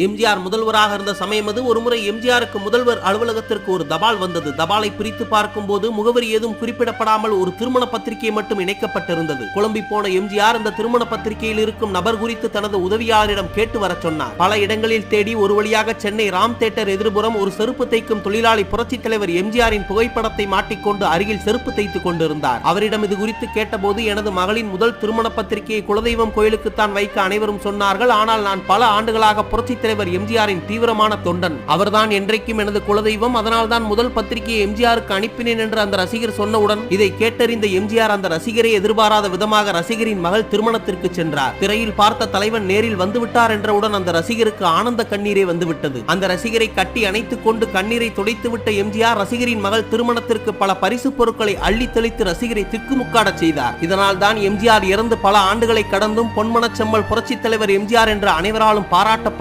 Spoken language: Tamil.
எம்ஜிஆர் முதல்வராக இருந்த சமயம் அது. ஒருமுறை எம்ஜிஆருக்கு முதல்வர் அலுவலகத்திற்கு ஒரு தபால் வந்தது. தபாலை பிரித்து பார்க்கும்போது முகவரி ஏதும் குறிப்பிடப்படாமல் ஒரு திருமண பத்திரிகை மட்டும் இணைக்கப்பட்டிருந்தது. குழம்பி போன எம்ஜிஆர் அந்த திருமண பத்திரிகையில் இருக்கும் நபர் குறித்து தனது உதவியாளரிடம் கேட்டு வரச் சொன்னார். பல இடங்களில் தேடி ஒரு வழியாக சென்னை ராம் தேட்டர் எதிர்புறம் ஒரு செருப்பு தைக்கும் தொழிலாளி புரட்சி தலைவர் எம்ஜிஆரின் புகைப்படத்தை மாட்டிக்கொண்டு அருகில் செருப்பு தைத்துக் கொண்டிருந்தார். அவரிடம் இது குறித்து கேட்டபோது எனது மகளின் முதல் திருமண பத்திரிகையை குலதெய்வம் கோயிலுக்குத்தான் வைக்க அனைவரும் சொன்னார்கள். ஆனால் நான் பல ஆண்டுகளாக புரட்சி தலைவர் எம்ஜிஆரின் தீவிரமான தொண்டன். அவர்தான் என்றைக்கும் எனது குலதெய்வம் அதனால்தான் முதல் பத்திரிகையை எம்ஜிஆருக்கு அனுப்பினேன் என்று அந்த ரசிகர் சொன்னவுடன் இதை கேட்டறிந்த எம்ஜிஆர் அந்த ரசிகரை எதிர்பாராத விதமாக ரசிகரின் மகள் திருமணத்திற்கு சென்றார். திரையில் பார்த்த தலைவன் நேரில் வந்துவிட்டார் என்றவுடன் அந்த ரசிகருக்கு ஆனந்த கண்ணீரே வந்துவிட்டது. அந்த ரசிகரை கட்டி அணைத்துக் கொண்டு கண்ணீரை துடைத்துவிட்ட எம்ஜிஆர் ரசிகரின் மகள் திருமணத்திற்கு பல பரிசு பொருட்களை அள்ளி தெளித்து ரசிகரை திக்குமுக்காடச் செய்தார். இதனால் தான் எம்ஜிஆர் இறந்து பல ஆண்டுகளை கடந்தும் பொன்மனச்செம்மல் புரட்சித் தலைவர் எம்ஜிஆர் என்ற அனைவராலும் பாராட்டப்பட்டு